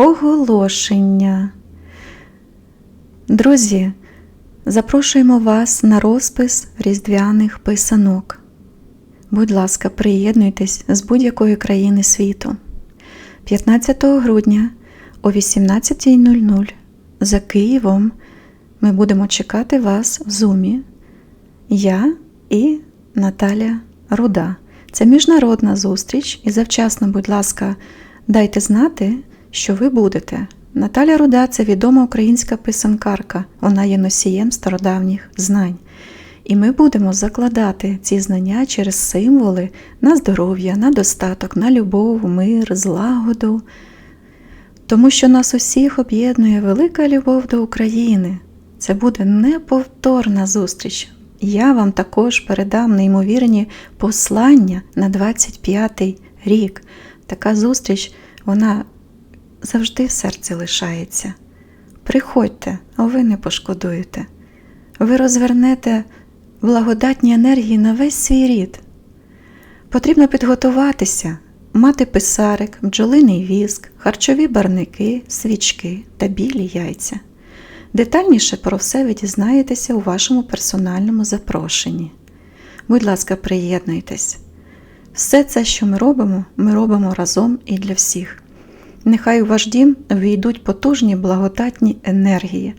Оголошення. Друзі, запрошуємо вас на розпис різдвяних писанок. Будь ласка, приєднуйтесь з будь-якої країни світу. 15 грудня о 18.00 за Києвом ми будемо чекати вас в Зумі. Я і Наталя Руда. Це міжнародна зустріч, і завчасно, будь ласка, дайте знати, що ви будете. Наталя Руда це відома українська писанкарка, вона є носієм стародавніх знань. І ми будемо закладати ці знання через символи на здоров'я, на достаток, на любов, мир, злагоду. Тому що нас усіх об'єднує велика любов до України. Це буде неповторна зустріч. Я вам також передам неймовірні послання на 25-й рік. Така зустріч, вона завжди в серці лишається. Приходьте, а ви не пошкодуєте. Ви розвернете благодатні енергії на весь свій рід. Потрібно підготуватися, мати писарик, бджолиний віск, харчові барники, свічки та білі яйця. Детальніше про все ви дізнаєтеся у вашому персональному запрошенні. Будь ласка, приєднуйтесь. Все це, що ми робимо, ми робимо разом і для всіх. Нехай у ваш дім війдуть потужні благодатні енергії,